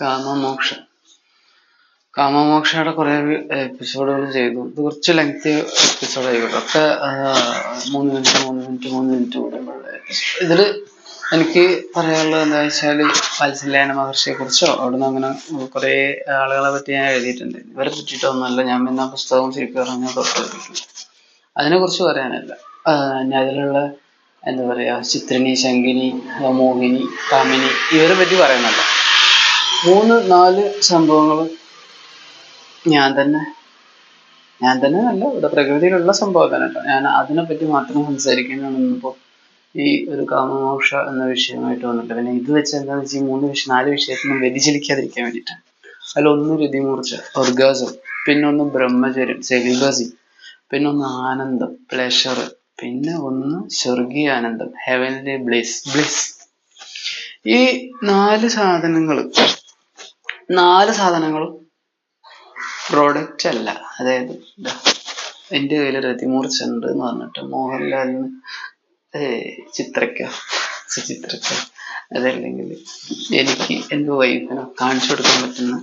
കാമമോക്ഷം. കാമമോക്ഷയുടെ കുറെ എപ്പിസോഡുകൾ ചെയ്തു. ഇത് കുറച്ച് ലെങ്ത് എപ്പിസോഡ് ആയിക്കോട്ടെ ഒക്കെ മൂന്ന് മിനിറ്റ് മൂന്ന് മിനിറ്റ് മൂന്ന് മിനിറ്റ് കൂടുമ്പോഴുള്ള ഇതിൽ എനിക്ക് പറയാനുള്ളത് എന്താ വെച്ചാൽ വാത്സല്യായന മഹർഷിയെ കുറിച്ചോ അവിടുന്ന് അങ്ങനെ കുറെ ആളുകളെ പറ്റി ഞാൻ എഴുതിയിട്ടുണ്ട്. ഇവരെ പറ്റിയിട്ടൊന്നുമല്ല. ഞാൻ പിന്നെ ആ പുസ്തകം ശരിക്കും പറഞ്ഞാൽ അതിനെ കുറിച്ച് പറയാനല്ല. ഞാൻ അതിലുള്ള എന്താ പറയാ ചിത്രിണി ശങ്കിനി മോഹിനി കാമിനി ഇവരെ പറ്റി പറയാനല്ല. മൂന്ന് നാല് സംഭവങ്ങൾ ഞാൻ തന്നെ. ഞാൻ തന്നെ അല്ല ഇവിടെ പ്രകൃതിയിലുള്ള സംഭവം തന്നെ കേട്ടോ. ഞാൻ അതിനെപ്പറ്റി മാത്രം സംസാരിക്കാനാണ് ഇന്നിപ്പോ ഈ ഒരു കാമമോക്ഷ എന്ന വിഷയമായിട്ട് വന്നിട്ട്. പിന്നെ ഇത് വെച്ച് എന്താണെന്ന് വെച്ചാൽ ഈ മൂന്ന് വിഷയം നാല് വിഷയത്തിനും വ്യതിചലിക്കാതിരിക്കാൻ വേണ്ടിയിട്ടാണ് അതിലൊന്ന് രതിമൂർച്ച പിന്നെ ഒന്ന് ബ്രഹ്മചര്യം സെലിബസി പിന്നെ ഒന്ന് ആനന്ദം പ്ലഷർ പിന്നെ ഒന്ന് സ്വർഗീയ ആനന്ദം ഹെവൻലി ബ്ലിസ് ബ്ലിസ് ഈ നാല് സാധനങ്ങൾ നാല് സാധനങ്ങളും. പ്രോഡക്റ്റ് അല്ല. അതായത് എന്റെ കയ്യിൽ രതിമൂർച്ച ഉണ്ട് എന്ന് പറഞ്ഞിട്ട് മോഹൻലാലിന് ചിത്രയ്ക്കോ സുചിത്രയ്ക്കോ അതല്ലെങ്കിൽ എനിക്ക് എന്റെ വൈഫിനോ കാണിച്ചു കൊടുക്കാൻ പറ്റുന്ന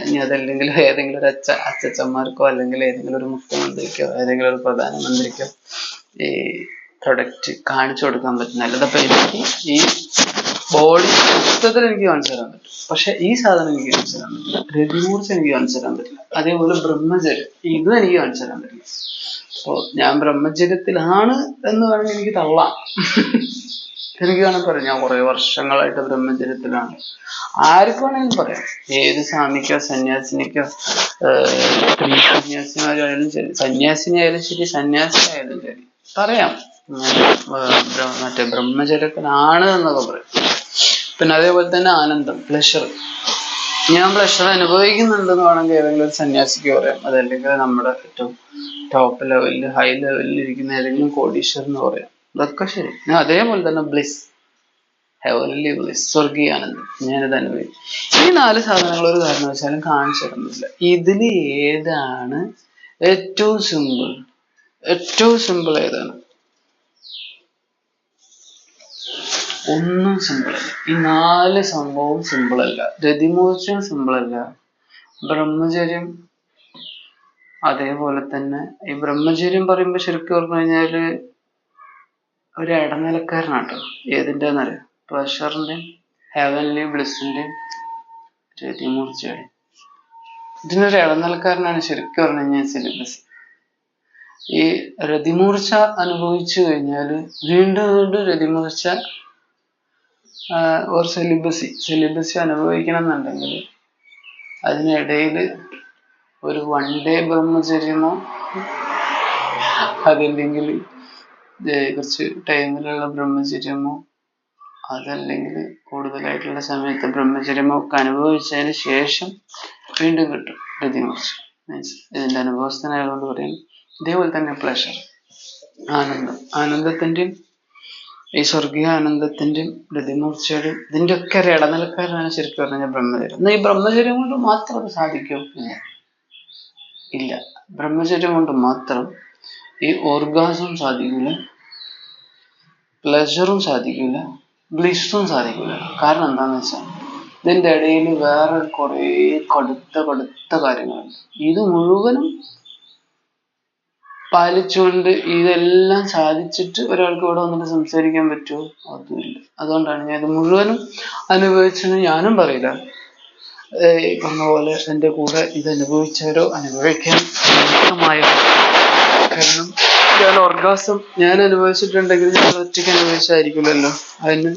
ഇനി അതല്ലെങ്കിൽ ഏതെങ്കിലും ഒരു അച്ഛ അച്ഛച്ചന്മാർക്കോ അല്ലെങ്കിൽ ഏതെങ്കിലും ഒരു മുഖ്യമന്ത്രിക്കോ ഏതെങ്കിലും ഒരു പ്രധാനമന്ത്രിക്കോ ഈ പ്രൊഡക്റ്റ് കാണിച്ചു കൊടുക്കാൻ പറ്റുന്ന. അല്ലാതെ എനിക്ക് ഈ ബോഡി മൊത്തത്തിൽ എനിക്ക് കാണിച്ചു തരാൻ പറ്റും പക്ഷെ ഈ സാധനം എനിക്ക് കാണിച്ചു തരാൻ പറ്റില്ല രതിമൂർച്ച എനിക്ക് കാണിച്ചു തരാൻ പറ്റില്ല അതേപോലെ ബ്രഹ്മചര്യം. ഇതും എനിക്ക് കാണിച്ചു തരാൻ പറ്റില്ല അപ്പോ ഞാൻ ബ്രഹ്മചര്യത്തിലാണ് എന്ന് പറഞ്ഞാൽ എനിക്ക് തള്ളാം. എനിക്ക് വേണമെങ്കിൽ പറയാം. ഞാൻ കുറെ വർഷങ്ങളായിട്ട് ബ്രഹ്മചര്യത്തിലാണ്. ആർക്ക് വേണമെങ്കിലും പറയാം. ഏത് സ്വാമിക്കോ സന്യാസിനിക്കോ സ്ത്രീ സന്യാസിമാരായാലും ശരി. സന്യാസിനി ആയാലും ശരി. സന്യാസി ആയാലും ശരി പറയാം മറ്റേ ബ്രഹ്മചര്യത്തിലാണ് എന്നൊക്കെ പറയും. പിന്നെ അതേപോലെ തന്നെ ആനന്ദം പ്ലഷർ ഞാൻ പ്ലഷർ അനുഭവിക്കുന്നുണ്ടെന്ന് വേണമെങ്കിൽ ഏതെങ്കിലും ഒരു സന്യാസിക്ക് പറയാം. അതല്ലെങ്കിൽ നമ്മുടെ ഏറ്റവും ടോപ്പ് ലെവലിൽ ഹൈ ലെവലിൽ ഇരിക്കുന്ന ഏതെങ്കിലും കോടീശ്വരൻ എന്ന് പറയാം. അതൊക്കെ ശരി. ഞാൻ അതേപോലെ തന്നെ ബ്ലിസ് ഹെവൻലി ബ്ലിസ് സ്വർഗീയ ആനന്ദം. ഞാനിത് അനുഭവിക്കും ഈ നാല് സാധനങ്ങൾ ഒരു കാരണവശാലും കാണിച്ചു തരുന്നില്ല. ഇതിൽ ഏതാണ് ഏറ്റവും സിമ്പിൾ ഏറ്റവും സിമ്പിൾ ഏതാണ്? ഒന്നും സിമ്പിൾ അല്ല. ഈ നാല് അല്ല. രതിമോചനം സിമ്പിൾ അല്ല. ബ്രഹ്മചര്യം അതേപോലെ തന്നെ ഈ ബ്രഹ്മചര്യം പറയുമ്പോൾ ശരിക്കും പറഞ്ഞു കഴിഞ്ഞാൽ ഒരു ഇടനിലക്കാരനാട്ടോ. ഏതിന്റെ എന്നറിയാം പ്ലഷറിന്റെയും ഹെവൻലി ബ്ലിസിന്റെയും രതിമൂർച്ചയുടെയും. ഇതിനൊരു ഇടനിലക്കാരനാണ് ശരിക്കും പറഞ്ഞു കഴിഞ്ഞാൽ സിലബസ് ഈ രതിമൂർച്ച അനുഭവിച്ചു കഴിഞ്ഞാൽ വീണ്ടും വീണ്ടും രതിമൂർച്ച ഒരു സെലിബസി സെലിബസി അനുഭവിക്കണം എന്നുണ്ടെങ്കിൽ അതിനിടയിൽ ഒരു വൺ ഡേ ബ്രഹ്മചര്യമോ അതല്ലെങ്കിൽ കുറച്ച് ടൈമിലുള്ള ബ്രഹ്മചര്യമോ അതല്ലെങ്കിൽ കൂടുതലായിട്ടുള്ള സമയത്ത് ബ്രഹ്മചര്യമോ ഒക്കെ അനുഭവിച്ചതിന് ശേഷം വീണ്ടും കിട്ടും രതിമൂർച്ച മീൻസ് ഇതിന്റെ അനുഭവസ്ഥനായതുകൊണ്ട് പറയും ഇതേപോലെ തന്നെ പ്ലഷർ ആനന്ദം. ആനന്ദത്തിന്റെയും ഈ സ്വർഗീയ ആനന്ദത്തിന്റെയും പ്രതിമൂർച്ചയുടെയും ഇതിന്റെ ഒക്കെ ഒരു ഇടനിലക്കാരനാണ് ശരിക്കും പറഞ്ഞാൽ ബ്രഹ്മചര്യം. എന്നാൽ ഈ ബ്രഹ്മചര്യം കൊണ്ട് മാത്രം അത് സാധിക്കും ഇല്ല. ബ്രഹ്മചര്യം കൊണ്ട് മാത്രം ഈ ഓർഗാസും സാധിക്കില്ല. പ്ലഷറും സാധിക്കില്ല. ബ്ലിസ്സും സാധിക്കില്ല. കാരണം എന്താണെന്ന് വെച്ചാൽ ഇതിന്റെ ഇടയിൽ വേറെ കുറേ കടുത്ത കടുത്ത കാര്യങ്ങളുണ്ട്. ഇത് മുഴുവനും പാലിച്ചുകൊണ്ട് ഇതെല്ലാം സാധിച്ചിട്ട് ഒരാൾക്ക് ഇവിടെ വന്നിട്ട് സംസാരിക്കാൻ പറ്റുമോ? അതുമില്ല. അതുകൊണ്ടാണ് ഞാൻ ഇത് മുഴുവനും അനുഭവിച്ചെന്ന് ഞാനും പറയില്ല. പറഞ്ഞ പോലെ എന്റെ കൂടെ ഇത് അനുഭവിച്ചവരോ അനുഭവിക്കാൻ സമർത്ഥമായോ കാരണം ഞാൻ ഓർഗാസം ഞാൻ അനുഭവിച്ചിട്ടുണ്ടെങ്കിൽ ഞാൻ ഒറ്റയ്ക്ക് അനുഭവിച്ചായിരിക്കില്ലല്ലോ അതിന്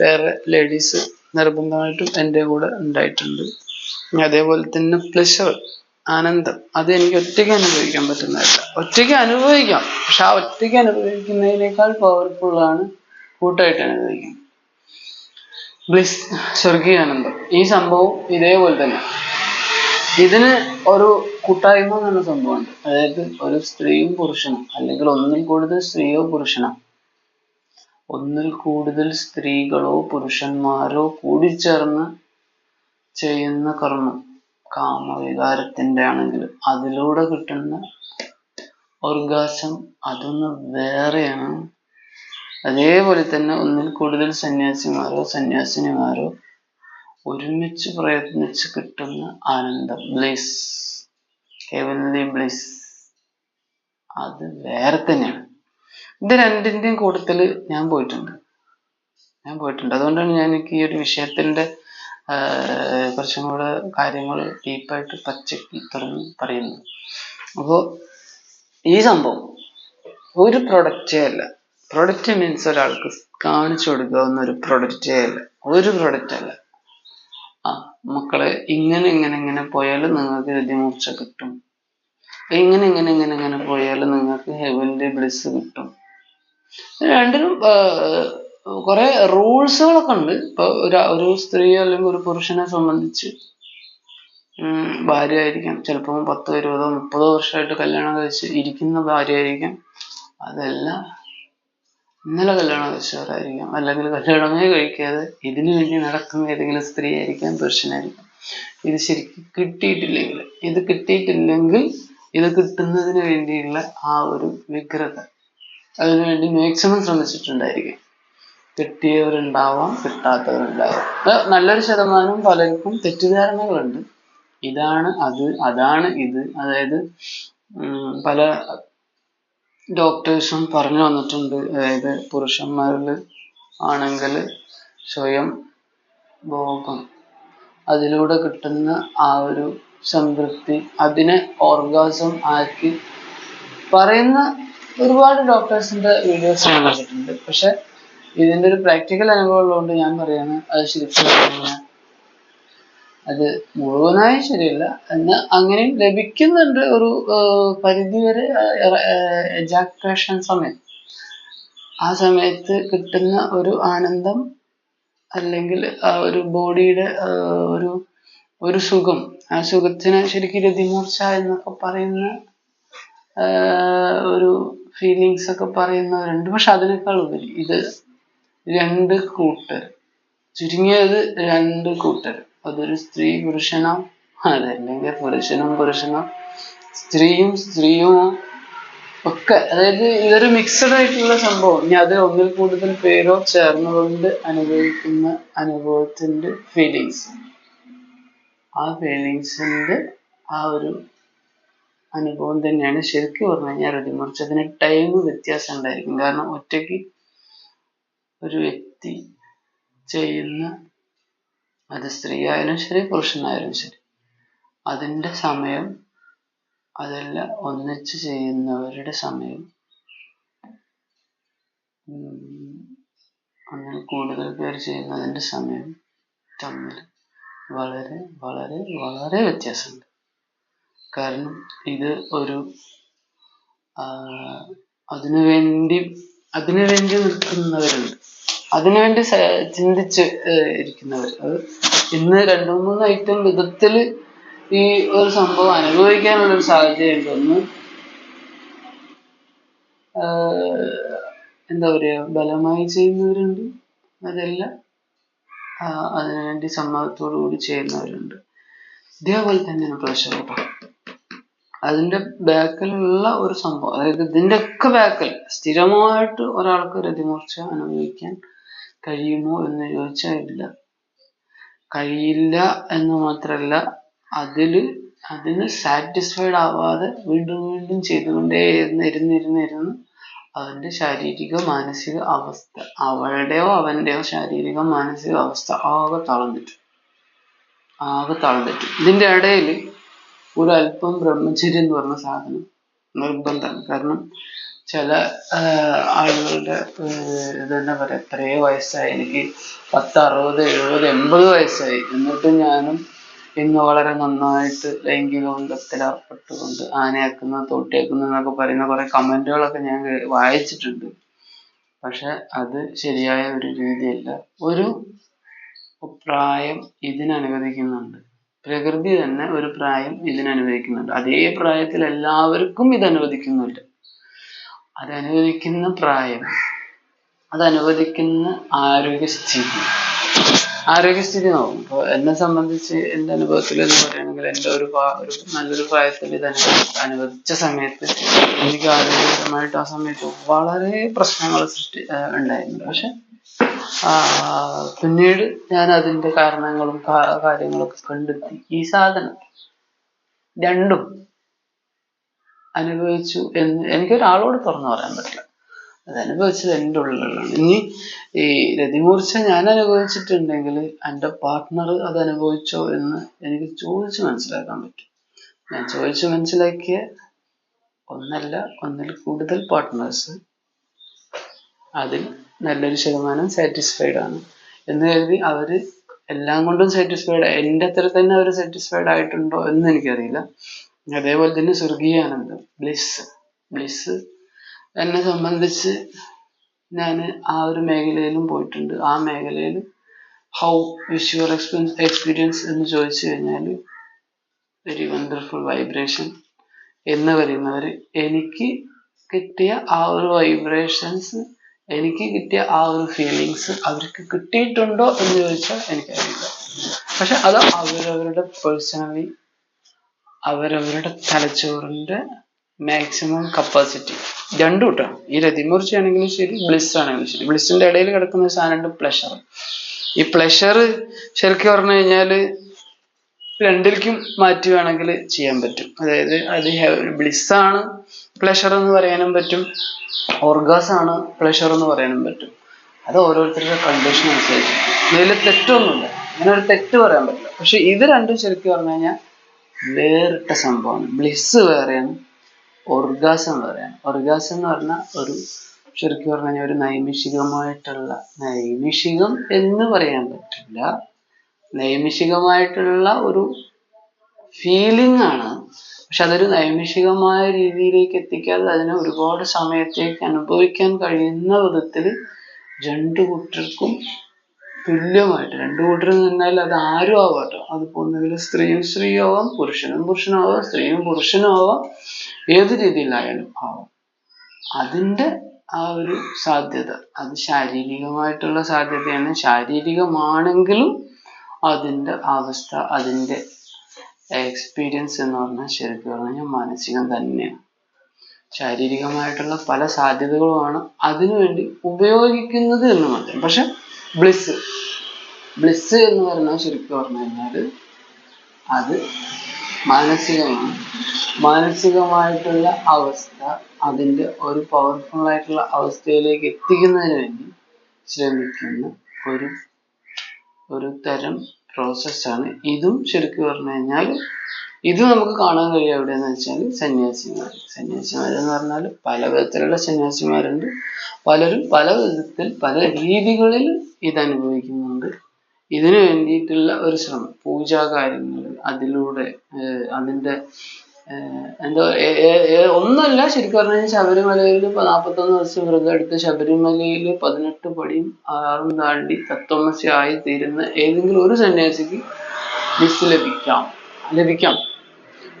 വേറെ ലേഡീസ് നിർബന്ധമായിട്ടും എന്റെ കൂടെ ഉണ്ടായിട്ടുണ്ട്. അതേപോലെ തന്നെ പ്ലഷർ ആനന്ദം. അത് എനിക്ക് ഒറ്റയ്ക്ക് അനുഭവിക്കാൻ പറ്റുന്നതല്ല. ഒറ്റയ്ക്ക് അനുഭവിക്കാം. പക്ഷെ ആ ഒറ്റയ്ക്ക് അനുഭവിക്കുന്നതിനേക്കാൾ പവർഫുൾ ആണ് കൂട്ടായിട്ട് അനുഭവിക്കുന്നത് ബ്ലിസ് സ്വർഗീയ ആനന്ദം. ഈ സംഭവം ഇതേപോലെ തന്നെ. ഇതിന് ഒരു കൂട്ടായ്മ എന്ന സംഭവമുണ്ട്. അതായത് ഒരു സ്ത്രീയും പുരുഷനും അല്ലെങ്കിൽ ഒന്നിൽ കൂടുതൽ സ്ത്രീയോ പുരുഷനോ ഒന്നിൽ കൂടുതൽ സ്ത്രീകളോ പുരുഷന്മാരോ കൂടിച്ചേർന്ന് ചെയ്യുന്ന കർമ്മം. കാമവികാരത്തിന്റെ ആണെങ്കിൽ അതിലൂടെ കിട്ടുന്ന ഓർഗാസം അതൊന്ന് വേറെയാണ്. അതേപോലെ തന്നെ ഒന്നിൽ കൂടുതൽ സന്യാസിമാരോ സന്യാസിനിമാരോ ഒരുമിച്ച് പ്രയത്നിച്ച് കിട്ടുന്ന ആനന്ദം ബ്ലിസ് കേവലി ബ്ലിസ്. അത് വേറെ തന്നെയാണ്. ഇത് രണ്ടിന്റെയും കൂട്ടത്തിൽ ഞാൻ പോയിട്ടുണ്ട്. ഞാൻ പോയിട്ടുണ്ട്. അതുകൊണ്ടാണ് ഞാൻ എനിക്ക് ഈ ഒരു വിഷയത്തിന്റെ ആഹ് കുറച്ചും കൂടെ കാര്യങ്ങൾ ഡീപ്പായിട്ട് പച്ചക്ക് തുറന്ന് പറയുന്നു. അപ്പോൾ ഈ സംഭവം ഒരു പ്രൊഡക്റ്റേ അല്ല. പ്രൊഡക്റ്റ് മീൻസ് ഒരാൾക്ക് കാണിച്ചു കൊടുക്കാവുന്ന ഒരു പ്രൊഡക്റ്റേ അല്ല. ഒരു പ്രൊഡക്റ്റ് അല്ല. ആ മക്കളെ ഇങ്ങനെ ഇങ്ങനെ ഇങ്ങനെ പോയാൽ നിങ്ങൾക്ക് രതിമൂർച്ച കിട്ടും. ഇങ്ങനെ ഇങ്ങനെ ഇങ്ങനെ ഇങ്ങനെ പോയാൽ നിങ്ങൾക്ക് ഹെവൻലി ബ്ലിസ് കിട്ടും. രണ്ടിനും കുറെ റൂൾസുകളൊക്കെ ഉണ്ട് ഇപ്പൊ ഒരു സ്ത്രീ അല്ലെങ്കിൽ ഒരു പുരുഷനെ സംബന്ധിച്ച് ഭാര്യ ആയിരിക്കാം ചിലപ്പോൾ പത്തോ ഇരുപതോ മുപ്പതോ വർഷമായിട്ട് കല്യാണം കഴിച്ച് ഇരിക്കുന്ന ഭാര്യ ആയിരിക്കാം അതെല്ലാം ഇന്നലെ കല്യാണം കഴിച്ചവരായിരിക്കാം. അല്ലെങ്കിൽ കല്യാണമേ കഴിക്കാതെ ഇതിനു വേണ്ടി നടക്കുന്ന ഏതെങ്കിലും സ്ത്രീ ആയിരിക്കാം പുരുഷനായിരിക്കാം. ഇത് ശരിക്കും കിട്ടിയിട്ടില്ലെങ്കിൽ ഇത് കിട്ടിയിട്ടില്ലെങ്കിൽ ഇത് കിട്ടുന്നതിന് വേണ്ടിയുള്ള ആ ഒരു വ്യഗ്രത അതിനുവേണ്ടി മാക്സിമം ശ്രമിച്ചിട്ടുണ്ടായിരിക്കും. കിട്ടിയവരുണ്ടാവാം കിട്ടാത്തവരുണ്ടാവാം. അത് നല്ലൊരു ശതമാനം പലർക്കും തെറ്റിദ്ധാരണകളുണ്ട്. ഇതാണ് അത് അതാണ് ഇത്. അതായത് പല ഡോക്ടേഴ്സും പറഞ്ഞു വന്നിട്ടുണ്ട്. അതായത് പുരുഷന്മാരിൽ ആണെങ്കിൽ സ്വയം ഭോഗം. അതിലൂടെ കിട്ടുന്ന ആ ഒരു സംതൃപ്തി അതിനെ ഓർഗാസം ആക്കി പറയുന്ന ഒരുപാട് ഡോക്ടേഴ്സിന്റെ വീഡിയോസ് ഞാൻ കണ്ടിട്ടുണ്ട്. പക്ഷെ ഇതിന്റെ ഒരു പ്രാക്ടിക്കൽ അനുഭവം ഉള്ളതുകൊണ്ട് ഞാൻ പറയാണ് അത് ശരിക്കും അത് മുഴുവനായി ശരിയല്ല. എന്ന് അങ്ങനെയും ലഭിക്കുന്നുണ്ട് ഒരു പരിധി പരിധിവരെ എജാക്കുലേഷൻ സമയം. ആ സമയത്ത് കിട്ടുന്ന ഒരു ആനന്ദം അല്ലെങ്കിൽ ആ ഒരു ബോഡിയുടെ ഒരു ഒരു സുഖം. ആ സുഖത്തിന് ശരിക്കും രതിമൂർച്ച എന്നൊക്കെ പറയുന്ന ഒരു ഫീലിങ്സ് ഒക്കെ പറയുന്നവരുണ്ട് പക്ഷെ അതിനേക്കാൾ ഉപരി ഇത് രണ്ട് കൂട്ടർ. ചുരുങ്ങിയത് രണ്ട് കൂട്ടർ. അതൊരു സ്ത്രീ പുരുഷനോ അതല്ലെങ്കിൽ പുരുഷനും പുരുഷനോ സ്ത്രീയും സ്ത്രീയും ഒക്കെ. അതായത് ഇതൊരു മിക്സഡ് ആയിട്ടുള്ള സംഭവം. ഇനി അത് ഒന്നിൽ കൂടുതൽ പേരോ ചേർന്നുകൊണ്ട് അനുഭവിക്കുന്ന അനുഭവത്തിന്റെ ഫീലിങ്സ് ആ ഫീലിങ്സിന്റെ ആ ഒരു അനുഭവം തന്നെയാണ് ശരിക്കും പറഞ്ഞു കഴിഞ്ഞാൽ രതിമറിച്ച് അതിന് ടൈം വ്യത്യാസം ഉണ്ടായിരിക്കും. കാരണം ഒറ്റയ്ക്ക് ഒരു വ്യക്തി ചെയ്യുന്ന അത് സ്ത്രീ ആയാലും ശരി പുരുഷനായാലും ശരി അതിന്റെ സമയം അതെല്ലാം ഒന്നിച്ച് ചെയ്യുന്നവരുടെ സമയം. അങ്ങനെ കൂടുതൽ പേർ ചെയ്യുന്നതിന്റെ സമയം തമ്മിൽ വളരെ വളരെ വളരെ വ്യത്യാസമുണ്ട്. കാരണം ഇത് ഒരു ആഹ് അതിനുവേണ്ടി അതിനുവേണ്ടി നിൽക്കുന്നവരുണ്ട്. അതിനുവേണ്ടി ചിന്തിച്ച് ഇരിക്കുന്നവർ. അത് ഇന്ന് രണ്ടു മൂന്ന് ഐറ്റം വിധത്തിൽ ഈ ഒരു സംഭവം അനുഭവിക്കാനുള്ള ഒരു സാഹചര്യം ഉണ്ട് ഒന്ന് ആഹ് എന്താ പറയാ ബലമായി ചെയ്യുന്നവരുണ്ട്. അതല്ല അതിനുവേണ്ടി സമ്മതത്തോടു കൂടി ചെയ്യുന്നവരുണ്ട്. ഇതേപോലെ തന്നെയാണ് പ്രഷർ അതിന്റെ ബാക്കിലുള്ള ഒരു സംഭവം അതായത് ഇതിന്റെ ഒക്കെ ബാക്കിൽ സ്ഥിരമായിട്ട് ഒരാൾക്ക് രതിമൂർച്ച അനുഭവിക്കാൻ കഴിയുമോ എന്ന് ചോദിച്ചാൽ ഇല്ല കഴിയില്ല എന്ന് മാത്രല്ല അതിൽ അതിന് സാറ്റിസ്ഫൈഡ് ആവാതെ വീണ്ടും വീണ്ടും ചെയ്തുകൊണ്ടേ ഇരുന്ന് ഇരുന്ന് ഇരുന്ന് ഇരുന്ന് അവന്റെ ശാരീരിക മാനസിക അവസ്ഥ അവളുടെയോ അവന്റെയോ ശാരീരിക മാനസിക അവസ്ഥ ആകെ തളർന്നിട്ടു. ആകെ തളർന്നിട്ടു. ഇതിന്റെ ഇടയിൽ ഒരു അല്പം ബ്രഹ്മചര്യം എന്ന് പറഞ്ഞ സാധനം നിർബന്ധം കാരണം ചില ആളുകളുടെ ആഹ് ഇതെന്താ പറയാ എത്രയോ വയസ്സായി. എനിക്ക് പത്ത് അറുപത് എഴുപത് എൺപത് വയസ്സായി. എന്നിട്ടും ഞാനും ഇന്ന് വളരെ നന്നായിട്ട് ലൈംഗിക ബന്ധത്തിലപ്പെട്ടുകൊണ്ട് ആനയാക്കുന്ന തോട്ടിയാക്കുന്നു എന്നൊക്കെ പറയുന്ന കുറെ കമന്റുകളൊക്കെ ഞാൻ വായിച്ചിട്ടുണ്ട്. പക്ഷെ അത് ശരിയായ ഒരു രീതിയല്ല. ഒരു പ്രായം ഇതിന് അനുവദിക്കുന്നുണ്ട് പ്രകൃതി തന്നെ ഒരു പ്രായം ഇതിന് അനുവദിക്കുന്നുണ്ട് അതേ പ്രായത്തിൽ എല്ലാവർക്കും ഇത് അനുവദിക്കുന്നുണ്ട് അത് അനുവദിക്കുന്ന പ്രായം അത് അനുവദിക്കുന്ന ആരോഗ്യസ്ഥിതി. ആരോഗ്യസ്ഥിതി നോക്കും ഇപ്പോൾ എന്നെ സംബന്ധിച്ച് എന്റെ അനുഭവത്തിൽ എന്ന് പറയുകയാണെങ്കിൽ എന്റെ ഒരു ഒരു നല്ലൊരു പ്രായത്തിൽ ഇത് അനുവദി അനുവദിച്ച സമയത്ത് എനിക്ക് ആരോഗ്യപരമായിട്ട് ആ സമയത്ത് വളരെ പ്രശ്നങ്ങൾ സൃഷ്ടി ഉണ്ടായിരുന്നു പക്ഷെ പിന്നീട് ഞാൻ അതിന്റെ കാരണങ്ങളും കാര്യങ്ങളൊക്കെ കണ്ടെത്തി ഈ സാധനം രണ്ടും അനുഭവിച്ചു എന്ന് എനിക്കൊരാളോട് തുറന്നു പറയാൻ പറ്റില്ല. അത് അനുഭവിച്ചത് എന്റെ ഉള്ളിലുള്ളതാണ്. ഇനി ഈ രതിമൂർച്ച ഞാൻ അനുഭവിച്ചിട്ടുണ്ടെങ്കിൽ എന്റെ പാർട്ട്ണർ അത് അനുഭവിച്ചോ എന്ന് എനിക്ക് ചോദിച്ച് മനസ്സിലാക്കാൻ പറ്റും. ഞാൻ ചോദിച്ച് മനസ്സിലാക്കിയ ഒന്നല്ല ഒന്നിൽ കൂടുതൽ പാർട്ട്നേഴ്സ് അതിൽ നല്ലൊരു ശതമാനം സാറ്റിസ്ഫൈഡ് ആണ് എന്ന് കരുതി അവർ എല്ലാം കൊണ്ടും സാറ്റിസ്ഫൈഡ് എന്റെ അത്ര തന്നെ അവർ സാറ്റിസ്ഫൈഡ് ആയിട്ടുണ്ടോ എന്ന് എനിക്കറിയില്ല. അതേപോലെ തന്നെ സ്വർഗീയ ആനന്ദം ബ്ലിസ്. ബ്ലിസ്. എന്നെ സംബന്ധിച്ച് ഞാൻ ആ ഒരു മേഖലയിലും പോയിട്ടുണ്ട്. ആ മേഖലയിൽ how was your experience experience എന്ന് ചോദിച്ചു കഴിഞ്ഞാൽ വെരി വണ്ടർഫുൾ വൈബ്രേഷൻ എന്ന് പറയുന്നവർ എനിക്ക് കിട്ടിയ ആ ഒരു വൈബ്രേഷൻസ് എനിക്ക് കിട്ടിയ ആ ഒരു ഫീലിങ്സ് അവർക്ക് കിട്ടിയിട്ടുണ്ടോ എന്ന് ചോദിച്ചാൽ എനിക്കറിയില്ല. പക്ഷെ അത് അവരവരുടെ പേഴ്സണലി അവരവരുടെ തലച്ചോറിന്റെ മാക്സിമം കപ്പാസിറ്റി രണ്ടും കേട്ടോ ഈ രതിമൂർച്ച ആണെങ്കിലും ശരി ബ്ലിസ് ആണെങ്കിലും ശരി. ബ്ലിസിന്റെ ഇടയിൽ കിടക്കുന്ന സാധനമുണ്ട് പ്ലഷർ ഈ പ്ലഷർ ശരിക്കും പറഞ്ഞു കഴിഞ്ഞാൽ രണ്ടിലേക്കും മാറ്റുകയാണെങ്കിൽ ചെയ്യാൻ പറ്റും. അതായത് അത് ബ്ലിസ് ആണ് പ്ലഷർ എന്ന് പറയാനും പറ്റും. ഓർഗാസ് ആണ് പ്ലഷർ എന്ന് പറയാനും പറ്റും. അത് ഓരോരുത്തരുടെ കണ്ടീഷൻ അനുസരിച്ച്. ഇതിൽ തെറ്റൊന്നുമില്ല. അങ്ങനെ ഒരു തെറ്റ് പറയാൻ പറ്റില്ല. പക്ഷെ ഇത് രണ്ടും ശരിക്കും പറഞ്ഞു കഴിഞ്ഞാൽ വേറിട്ട സംഭവമാണ്. ബ്ലിസ് വേറെയാണ് ഓർഗാസം വേറെയാണ്. ഓർഗാസം എന്ന് പറഞ്ഞാൽ ഒരു ശരിക്കും പറഞ്ഞു കഴിഞ്ഞാൽ ഒരു നൈമിഷികമായിട്ടുള്ള നൈമിഷികം എന്ന് പറയാൻ പറ്റില്ല. നൈമിഷികമായിട്ടുള്ള ഒരു ഫീലിംഗ് ആണ്. പക്ഷെ അതൊരു നൈമിഷികമായ രീതിയിലേക്ക് എത്തിക്കാതെ അതിനെ ഒരുപാട് സമയത്തേക്ക് അനുഭവിക്കാൻ കഴിയുന്ന വിധത്തിൽ രണ്ടു കൂട്ടർക്കും തുല്യമായിട്ട് രണ്ട് കൂട്ടർ നിന്നാൽ അത് ആരും ആവാട്ടോ. അതിപ്പോ ഒന്നുകിൽ സ്ത്രീയും സ്ത്രീയും ആവാം പുരുഷനും പുരുഷനും ആവാം സ്ത്രീയും പുരുഷനും ആവാം ഏത് രീതിയിലായാലും ആവാം. അതിന്റെ ആ ഒരു സാധ്യത അത് ശാരീരികമായിട്ടുള്ള സാധ്യതയാണ്. ശാരീരികമാണെങ്കിലും അതിന്റെ അവസ്ഥ അതിന്റെ എക്സ്പീരിയൻസ് എന്ന് പറഞ്ഞാൽ ശരിക്കും പറഞ്ഞാൽ മാനസികം തന്നെയാണ്. ശാരീരികമായിട്ടുള്ള പല സാധ്യതകളുമാണ് അതിനുവേണ്ടി ഉപയോഗിക്കുന്നത് എന്ന് മാത്രം. പക്ഷെ ബ്ലിസ്. ബ്ലിസ് എന്ന് പറഞ്ഞാൽ ശരിക്കും പറഞ്ഞു കഴിഞ്ഞാൽ അത് മാനസികമാണ്. മാനസികമായിട്ടുള്ള അവസ്ഥ അതിന്റെ ഒരു പവർഫുൾ ആയിട്ടുള്ള അവസ്ഥയിലേക്ക് എത്തിക്കുന്നതിന് വേണ്ടി ശ്രമിക്കുന്ന ഒരു ഒരു തരം പ്രോസസ്സാണ് ഇതും ശരിക്കും പറഞ്ഞു കഴിഞ്ഞാൽ ഇത് നമുക്ക് കാണാൻ കഴിയും എവിടെയെന്ന് വെച്ചാൽ സന്യാസിമാർ. എന്ന് പറഞ്ഞാൽ പല വിധത്തിലുള്ള സന്യാസിമാരുണ്ട്. പലരും പല വിധത്തിൽ പല രീതികളിൽ ഇത് അനുഭവിക്കുന്നുണ്ട്. ഇതിനു വേണ്ടിയിട്ടുള്ള ഒരു ശ്രമം പൂജാ കാര്യങ്ങൾ അതിലൂടെ അതിന്റെ എന്താ ഒന്നുമല്ല ശരിക്കും പറഞ്ഞു കഴിഞ്ഞാൽ ശബരിമലയിൽ നാൽപ്പത്തൊന്ന് ദിവസം വ്രതം എടുത്ത് ശബരിമലയിൽ പതിനെട്ട് പടിയും ആറും താണ്ടി തത്വമസി ആയി തീരുന്ന ഏതെങ്കിലും ഒരു സന്യാസിക്ക് ലഭിക്കാം. ലഭിക്കാം.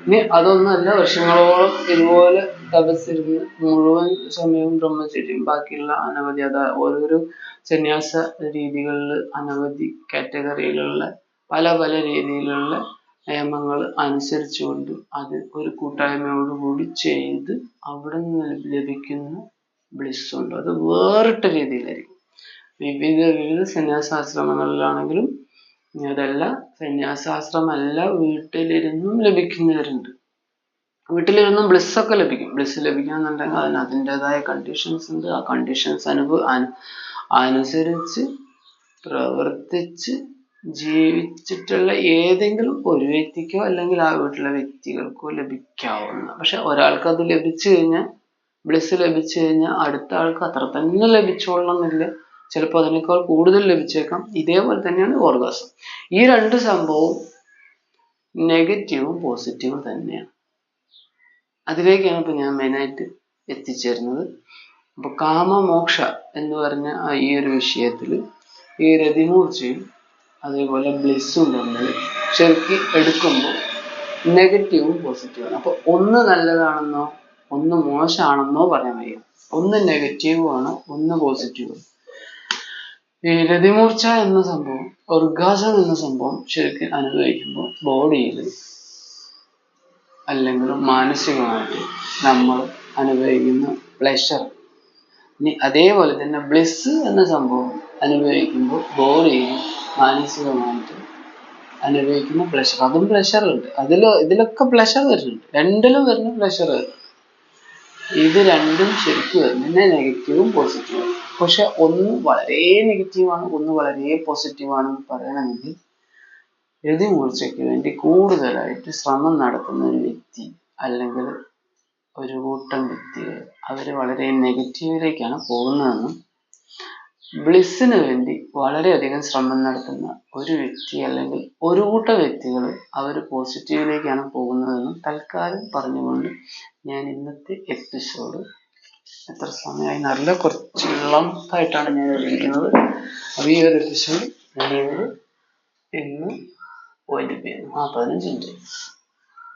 ഇനി അതൊന്നല്ല വർഷങ്ങളോളം ഇതുപോലെ തപസ്സിരുന്ന് മുഴുവൻ സമയവും ബ്രഹ്മചര്യം ബാക്കിയുള്ള അനവധി അതായത് ഓരോരോ സന്യാസ രീതികളിൽ അനവധി കാറ്റഗറിയിലുള്ള പല പല രീതിയിലുള്ള നിയമങ്ങൾ അനുസരിച്ചുകൊണ്ട് അത് ഒരു കൂട്ടായ്മയോടുകൂടി ചെയ്ത് അവിടെ നിന്ന് ലഭിക്കുന്ന ബ്ലിസ് ഉണ്ട് അത് വേറിട്ട രീതിയിലായിരിക്കും. വിവിധ വിവിധ സന്യാസാശ്രമങ്ങളിലാണെങ്കിലും അതല്ല സന്യാസാശ്രമല്ല വീട്ടിലിരുന്നും ലഭിക്കുന്നവരുണ്ട്. വീട്ടിലിരുന്നും ബ്ലിസ് ഒക്കെ ലഭിക്കും. ബ്ലിസ് ലഭിക്കാന്നുണ്ടെങ്കിൽ അതിന് അതിന്റെതായ കണ്ടീഷൻസ് ഉണ്ട്. ആ കണ്ടീഷൻസ് അനുഭവ അനു അനുസരിച്ച് പ്രവർത്തിച്ച് ജീവിച്ചിട്ടുള്ള ഏതെങ്കിലും ഒരു വ്യക്തിക്കോ അല്ലെങ്കിൽ ആ വീട്ടിലെ വ്യക്തികൾക്കോ ലഭിക്കാവുന്ന പക്ഷെ ഒരാൾക്ക് അത് ലഭിച്ചു കഴിഞ്ഞാൽ ബ്ലിസ് ലഭിച്ചു കഴിഞ്ഞാൽ അടുത്ത ആൾക്ക് അത്ര തന്നെ ലഭിച്ചോളണമെന്നില്ല ചിലപ്പോൾ അതിനേക്കാൾ കൂടുതൽ ലഭിച്ചേക്കാം. ഇതേപോലെ തന്നെയാണ് ഓർഗാസം. ഈ രണ്ട് സംഭവവും നെഗറ്റീവും പോസിറ്റീവും തന്നെയാണ്. അതിലേക്കാണ് ഇപ്പൊ ഞാൻ മെയിനായിട്ട് എത്തിച്ചേരുന്നത്. അപ്പോൾ കാമമോക്ഷ എന്ന് പറഞ്ഞ ആ ഈ ഒരു വിഷയത്തിൽ ഈ രതിമൂർച്ചയും അതേപോലെ ബ്ലിസ്സും തമ്മിൽ ശരിക്ക് എടുക്കുമ്പോൾ നെഗറ്റീവും പോസിറ്റീവും അപ്പോൾ ഒന്ന് നല്ലതാണെന്നോ ഒന്ന് മോശമാണെന്നോ പറയാൻ വയ്യ. ഒന്ന് നെഗറ്റീവും ആണ് ഒന്ന് പോസിറ്റീവും ഈ രതിമൂർച്ച എന്ന സംഭവം ഒർഗാസം എന്ന സംഭവം ശരിക്കും അനുഭവിക്കുമ്പോൾ ബോഡിയിൽ അല്ലെങ്കിൽ മാനസികമായിട്ട് നമ്മൾ അനുഭവിക്കുന്ന പ്ലഷർ ഇനി അതേപോലെ തന്നെ ബ്ലിസ് എന്ന സംഭവം അനുഭവിക്കുമ്പോൾ ബോഡിയിൽ മാനസികമായിട്ട് അനുഭവിക്കുന്ന പ്ലഷർ അതും പ്ലഷർ ഉണ്ട്. അതിൽ ഇതിലൊക്കെ പ്ലഷർ വരുന്നുണ്ട്. രണ്ടിലും വരുന്ന പ്ലഷർ ഇത് രണ്ടും ശരിക്കും വരുന്നത് നെഗറ്റീവും പോസിറ്റീവും പക്ഷെ ഒന്ന് വളരെ നെഗറ്റീവാണ് ഒന്ന് വളരെ പോസിറ്റീവാണെന്ന് പറയണമെങ്കിൽ രതിമൂർച്ചയ്ക്ക് വേണ്ടി കൂടുതലായിട്ട് ശ്രമം നടത്തുന്ന ഒരു വ്യക്തി അല്ലെങ്കിൽ ഒരു കൂട്ടം വ്യക്തികൾ അവർ വളരെ നെഗറ്റീവിലേക്കാണ് പോകുന്നതെന്നും ബ്ലിസ്സിന് വേണ്ടി വളരെയധികം ശ്രമം നടത്തുന്ന ഒരു വ്യക്തി അല്ലെങ്കിൽ ഒരു കൂട്ടം വ്യക്തികൾ അവർ പോസിറ്റീവിലേക്കാണ് പോകുന്നതെന്നും തൽക്കാലം പറഞ്ഞുകൊണ്ട് ഞാൻ ഇന്നത്തെ എപ്പിസോഡ് എത്ര സമയമായി നല്ല കുറച്ച് ആയിട്ടാണ് ഞാൻ ഇരിക്കുന്നത് അപ്പോൾ ഈ ഒരു എപ്പിസോഡ് ഞാൻ ഇന്ന് ഒരു ചെയ്യുന്നു ആ